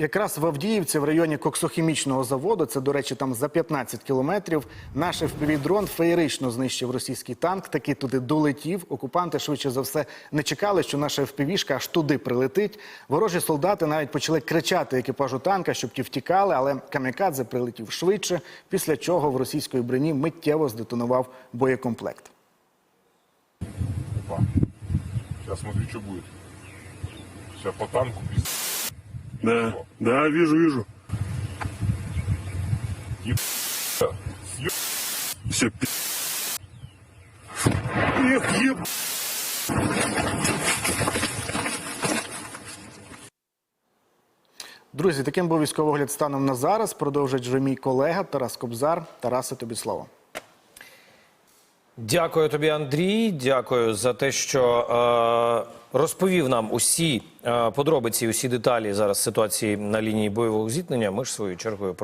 Якраз в Авдіївці, в районі коксохімічного заводу, це, до речі, там за 15 кілометрів, наш FPV-дрон феєрично знищив російський танк, таки туди долетів. Окупанти, швидше за все, не чекали, що наша FPV-шка аж туди прилетить. Ворожі солдати навіть почали кричати екіпажу танка, щоб ті втікали, але камікадзе прилетів швидше, після чого в російської броні миттєво здетонував боєкомплект. Опа. Сейчас смотрю, что будет. Сейчас по танку. Да, да, вижу, вижу. Все, пи... Эх, еб... Друзі, таким був військовий огляд станом на зараз. Продовжить вже мій колега Тарас Кобзар. Тарасе, тобі слово. Дякую тобі, Андрій. Дякую за те, що е, розповів нам усі е, подробиці, усі деталі зараз ситуації на лінії бойового зіткнення. Ми ж своєю чергою продовжуємо.